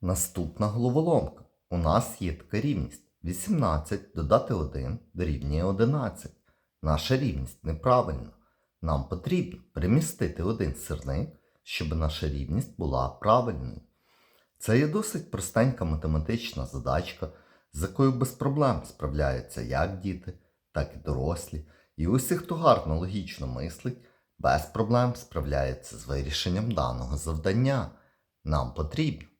Наступна головоломка. У нас є така рівність. 18 додати 1 дорівнює 11. Наша рівність неправильна. Нам потрібно перемістити один сирник, щоб наша рівність була правильною. Це є досить простенька математична задачка, з якою без проблем справляються як діти, так і дорослі. І усі, хто гарно логічно мислить, без проблем справляється з вирішенням даного завдання. Нам потрібно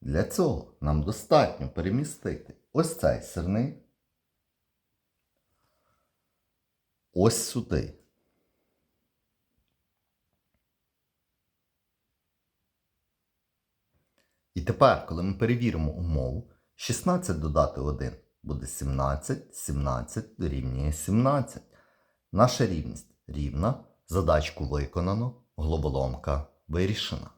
Для цього нам достатньо перемістити ось цей сирник ось сюди. І тепер, коли ми перевіримо умову, 16 додати 1 буде 17, 17 дорівнює 17. Наша рівність рівна, задачку виконано, головоломка вирішена.